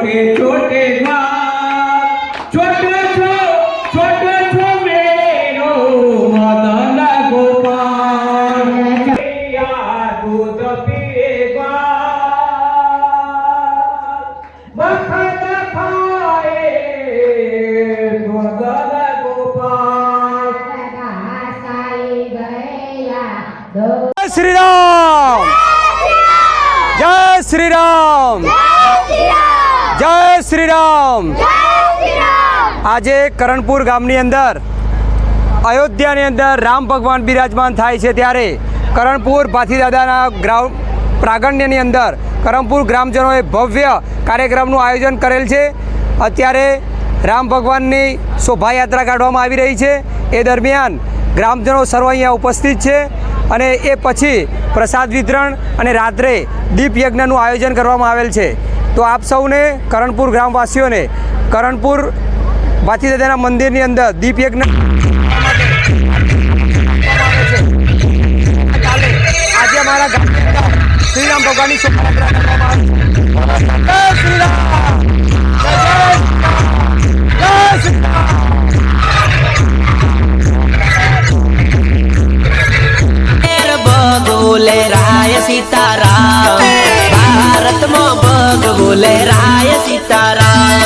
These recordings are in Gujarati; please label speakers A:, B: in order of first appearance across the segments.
A: छोटे छोटे घाट छोटे छो छोटे छो मेरो मदन गोपाल दूध पिए मखन खाए मदन गोपाल
B: श्री राम जय श्री राम શ્રી રામ આજે કરણપુર ગામની અંદર અયોધ્યાની અંદર રામ ભગવાન બિરાજમાન થાય છે ત્યારે કરણપુર ભાથીદાદાના ગ્રાઉન્ડ પ્રાગણ્યની અંદર કરણપુર ગ્રામજનોએ ભવ્ય કાર્યક્રમનું આયોજન કરેલ છે. અત્યારે રામ ભગવાનની શોભાયાત્રા કાઢવામાં આવી રહી છે. એ દરમિયાન ગ્રામજનો સર્વ અહીંયા ઉપસ્થિત છે અને એ પછી પ્રસાદ વિતરણ અને રાત્રે દીપ યજ્ઞનું આયોજન કરવામાં આવેલ છે. તો આપ સૌને કરણપુર ગ્રામવાસીઓને કરણપુર ભાથીદાદાના મંદિરની અંદર દીપ યજ્ઞ આજે અમારા શ્રીરામ ભગવાનની શોભાયાત્રા કરવામાં આવી છે.
C: બગોલે રાય સીતારામ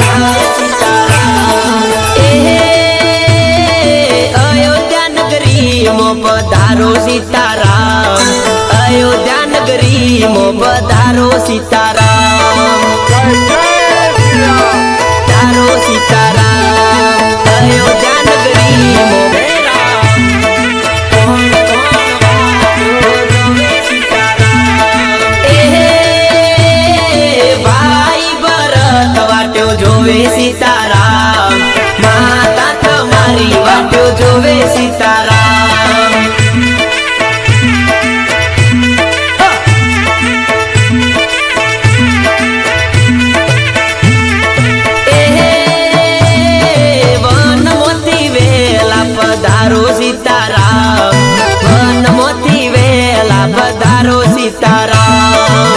C: રાય સીતારામ. અયોધ્યા નગરી મો પધારો સીતારામ પધારો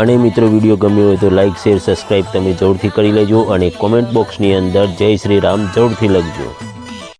D: અને મિત્રો વીડિયો ગમ્યો હોય તો લાઇક શેર સબસ્ક્રાઈબ તમે જરૂરથી કરી લેજો અને કોમેન્ટ બોક્સની અંદર જય શ્રી રામ જરૂરથી લખજો.